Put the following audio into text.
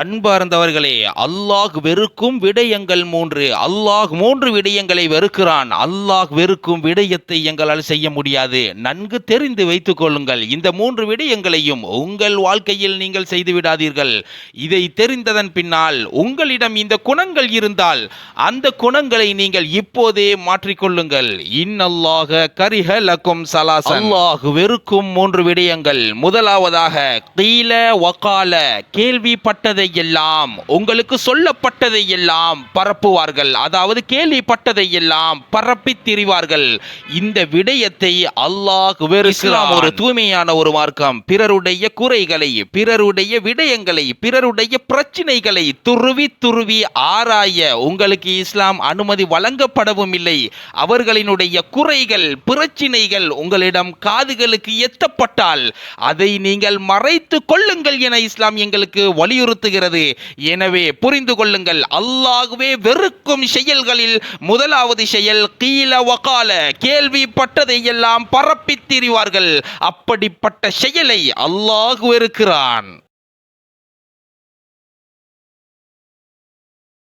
அன்பார்ந்தவர்களே அல்லாஹ் வெறுக்கும் விடயங்கள் மூன்று. அல்லாஹ் மூன்று விடயங்களை வெறுக்கிறான். அல்லாஹ் வெறுக்கும் விடயத்தை எங்களால் செய்ய முடியாது. நன்கு தெரிந்து வைத்துக் கொள்ளுங்கள். இந்த மூன்று விடயங்களையும் உங்கள் வாழ்க்கையில் நீங்கள் செய்து விடாதீர்கள். இதை தெரிந்ததன் பின்னால் உங்களிடம் இந்த குணங்கள் இருந்தால் அந்த குணங்களை நீங்கள் இப்போதே மாற்றிக்கொள்ளுங்கள். இன்னல்லாக கரிஹ லக்கும் சலாஸ் அல்லாஹ் வெறுக்கும் மூன்று விடயங்கள். முதலாவதாக கீழ வக்கால கேள்விப்பட்டது எல்லாம் உங்களுக்கு சொல்லப்பட்டதை எல்லாம் பரப்புவார்கள். அதாவது கேள்விப்பட்டதை எல்லாம் பரப்பித் திரிவார்கள். இந்த விடயத்தை அல்லாஹ் இஸ்லாம் ஒரு தூய்மையான ஒரு மார்க்கம். பிறருடைய குறைகளை பிறருடைய விடயங்களை பிறருடைய பிரச்சினைகளை துருவி துருவி ஆராய உங்களுக்கு இஸ்லாம் அனுமதி வழங்கப்படவும் இல்லை. அவர்களினுடைய குறைகள் பிரச்சினைகள் உங்களிடம் காதுகளுக்கு எத்தப்பட்டால் அதை நீங்கள் மறைத்து கொள்ளுங்கள் என இஸ்லாம் எங்களுக்கு வலியுறுத்து சொல்லுகிறது எனவே புரிந்து கொள்ளுங்கள் அல்லாஹ்வே வெறுக்கும் செயல்களில் முதலாவது செயல் கீழ வகால கேள்விப்பட்டதை எல்லாம் பரப்பித் திரிவார்கள். அப்படிப்பட்ட செயலை அல்லாஹ் வெறுக்கிறான்.